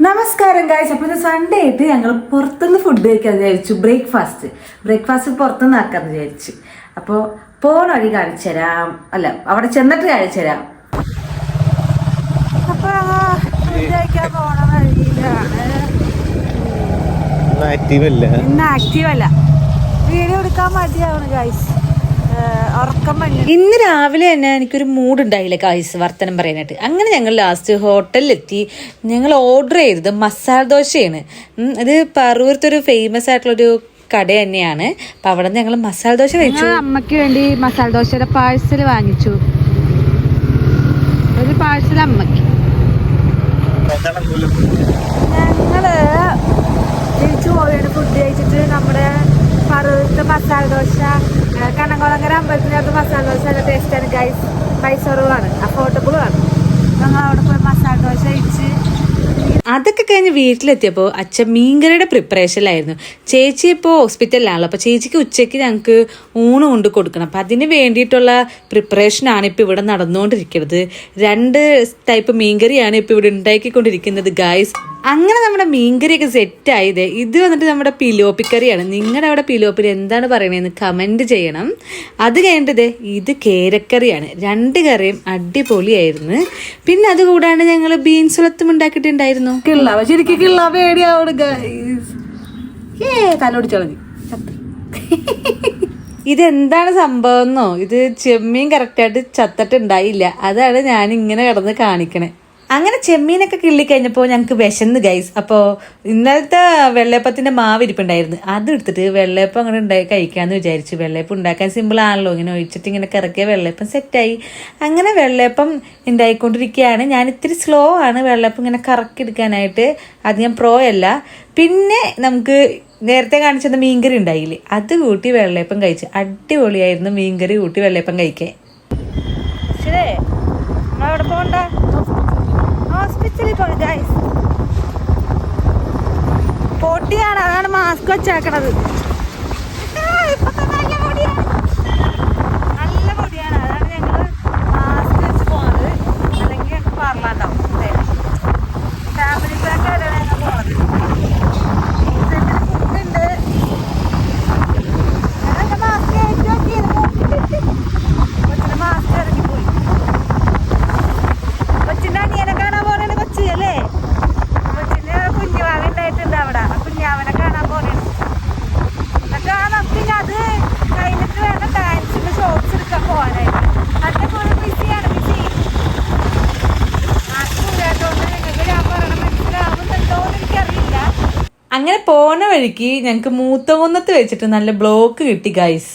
നമസ്കാരം ഗായ്സ് അപ്പോൾ ഇന്ന് സൺഡേ ആയിട്ട് ഞങ്ങൾ പുറത്തുനിന്ന് ഫുഡ് കഴിക്കാൻ വിചാരിച്ചു. ബ്രേക്ക്ഫാസ്റ്റ് ബ്രേക്ക്ഫാസ്റ്റ് പുറത്തുനിന്ന് ആക്കാന്ന് വിചാരിച്ചു. അപ്പോൾ പോണ വഴി കാണിച്ചു തരാം. അല്ല അവിടെ ചെന്നിട്ട് കാണിച്ചു തരാം. അപ്പൊ ഫുഡ് കഴിക്കാൻ പോണ വഴിയിലാണ്. ആക്റ്റീവ് അല്ല? ഇന്ന് ആക്റ്റീവ് അല്ല. വീഡിയോ എടുക്കാൻ മതിയാവണം ഗായ്സ് ഇന്ന് രാവിലെ തന്നെ എനിക്കൊരു മൂഡ് ഉണ്ടായില്ല കായ്സ് വർത്തനം പറയാനായിട്ട്. അങ്ങനെ ഞങ്ങൾ ലാസ്റ്റ് ഹോട്ടലിലെത്തി. ഞങ്ങൾ ഓർഡർ ചെയ്തത് മസാല ദോശയാണ്. അത് ഇത് ഒരു ഫേമസ് ആയിട്ടുള്ളൊരു കട തന്നെയാണ്. അപ്പം അവിടെ നിന്ന് ഞങ്ങൾ മസാല ദോശ വെച്ചു അമ്മയ്ക്ക് വേണ്ടി മസാല ദോശയുടെ പാഴ്സൽ വാങ്ങിച്ചു. ഒരു പാഴ്സൽ അമ്മയ്ക്ക്. ഞങ്ങൾ തിരിച്ചു പോവുകയാണ് ഫുഡ് കഴിച്ചിട്ട് നമ്മുടെ പറൂരത്തെ മസാല ദോശ കണ്ണംകുളങ്ങര അമ്പലത്തിനകത്ത് മസാല ദോശ നല്ല ടേസ്റ്റാണ് ഗൈസ് പൈസ കുറവാണ് അഫോർഡബിളും ആണ്. ഞങ്ങൾ അവിടെ പോയി മസാല ദോശ കഴിച്ച് അതൊക്കെ കഴിഞ്ഞ് വീട്ടിലെത്തിയപ്പോൾ അച്ഛൻ മീൻകറിയുടെ പ്രിപ്പറേഷനിലായിരുന്നു ചേച്ചി ഇപ്പോൾ ഹോസ്പിറ്റലിലാണല്ലോ അപ്പോൾ ചേച്ചിക്ക് ഉച്ചയ്ക്ക് ഞങ്ങൾക്ക് ഊണ് കൊണ്ട് കൊടുക്കണം. അപ്പം അതിന് വേണ്ടിയിട്ടുള്ള പ്രിപ്പറേഷനാണ് ഇപ്പോൾ ഇവിടെ നടന്നുകൊണ്ടിരിക്കുന്നത്. രണ്ട് ടൈപ്പ് മീൻകറിയാണ് ഇപ്പോൾ ഇവിടെ ഉണ്ടാക്കിക്കൊണ്ടിരിക്കുന്നത് ഗായ്സ് അങ്ങനെ നമ്മുടെ മീൻകറിയൊക്കെ സെറ്റ് ആയത് ഇത് വന്നിട്ട് നമ്മുടെ പിലോപ്പിക്കറിയാണ് നിങ്ങളുടെ അവിടെ പിലോപ്പിൽ എന്താണ് പറയണതെന്ന് കമന്റ് ചെയ്യണം. അത് കഴിഞ്ഞിട്ട് ഇത് കേരക്കറിയാണ്. രണ്ട് കറിയും അടിപൊളിയായിരുന്നു. പിന്നെ അതുകൂടാണ്ട് ഞങ്ങൾ ബീൻസ് ഉളത്തും ഉണ്ടാക്കിയിട്ടുണ്ടായിരുന്നു. കിള്ള ശരിക്കും കിള്ളാ പേടിയാവണ് ഏ മതി. ചത്ത്. ഇതെന്താണ് സംഭവം എന്നോ? ഇത് ചെമ്മീൻ കറക്റ്റായിട്ട് ചത്തിട്ടുണ്ടായില്ല. അതാണ് ഞാൻ ഇങ്ങനെ കിടന്ന് കാണിക്കണേ. അങ്ങനെ ചെമ്മീനൊക്കെ കിള്ളിക്കഴിഞ്ഞപ്പോൾ ഞങ്ങൾക്ക് വിശന്ന് ഗൈസ് അപ്പോൾ ഇന്നലത്തെ വെള്ളയപ്പത്തിന്റെ മാവ് ഇരിപ്പുണ്ടായിരുന്നു. അത് എടുത്തിട്ട് വെള്ളയപ്പം അങ്ങനെ ഉണ്ടായി കഴിക്കാമെന്ന് വിചാരിച്ചു. വെള്ളയപ്പം ഉണ്ടാക്കാൻ സിമ്പിൾ ആണല്ലോ. ഇങ്ങനെ ഒഴിച്ചിട്ട് ഇങ്ങനെ കറക്കിയ വെള്ളയപ്പം സെറ്റായി അങ്ങനെ വെള്ളയപ്പം ഉണ്ടായിക്കൊണ്ടിരിക്കുകയാണ് ഞാൻ ഇത്തിരി സ്ലോ ആണ് വെള്ളയപ്പം ഇങ്ങനെ കറക്കി എടുക്കാനായിട്ട്. അത് ഞാൻ പ്രോ അല്ല. പിന്നെ നമുക്ക് നേരത്തെ കാണിച്ചത് മീൻകറി ഉണ്ടായില്ലേ? അത് കൂട്ടി വെള്ളയപ്പം കഴിച്ചു. അടിപൊളിയായിരുന്നു മീൻകറി കൂട്ടി വെള്ളയപ്പം കഴിക്കാൻ. വെച്ചേക്കണത് അങ്ങനെ പോണ വഴിക്ക് ഞങ്ങൾക്ക് മൂത്തകുന്നത്ത് വെച്ചിട്ട് നല്ല ബ്ലോക്ക് കിട്ടി ഗൈസ്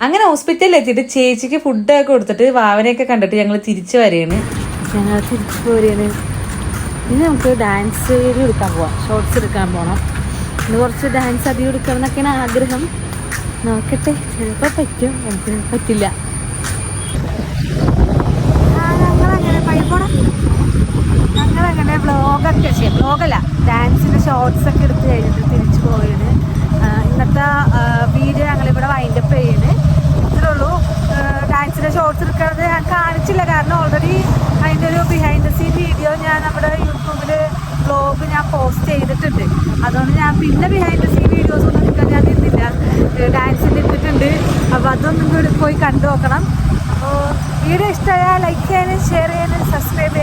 അങ്ങനെ ഹോസ്പിറ്റലിൽ എത്തിയിട്ട് ചേച്ചിക്ക് ഫുഡൊക്കെ കൊടുത്തിട്ട് വാവനെയൊക്കെ കണ്ടിട്ട് ഞങ്ങൾ തിരിച്ചു വരികയാണ് ഞങ്ങൾ തിരിച്ചു ഇനി നമുക്ക് ഡാൻസ് എടുക്കാൻ പോവാം. ഷോർട്സ് എടുക്കാൻ പോകണം ഇന്ന് കുറച്ച് ഡാൻസ് അധികം എടുക്കണം എന്നൊക്കെയാണ് ആഗ്രഹം. നോക്കട്ടെ ചിലപ്പോൾ പറ്റും. പറ്റില്ല. ഷോർട്സ് എടുക്കുന്നത് ഞാൻ കാണിച്ചില്ല. കാരണം ഓൾറെഡി അതിന്റെ ഒരു ബിഹൈൻഡ് ദ സീൻ വീഡിയോ ഞാൻ നമ്മുടെ യൂട്യൂബിൽ ബ്ലോഗ് ഞാൻ പോസ്റ്റ് ചെയ്തിട്ടുണ്ട്. അതുകൊണ്ട് ഞാൻ പിന്നെ ബിഹൈൻഡ് ദ സീൻ വീഡിയോസ് ഒന്നും എടുക്കാൻ ഞാൻ നിന്നില്ല. ഡാൻസിന്റെ ഇട്ടിട്ടുണ്ട്. അപ്പോൾ അതൊന്നും കൂടി പോയി കണ്ടു നോക്കണം. അപ്പോൾ വീഡിയോ ഇഷ്ടമായാൽ ലൈക്ക് ചെയ്യാനും ഷെയർ ചെയ്യാനും സബ്സ്ക്രൈബ് ചെയ്യാനും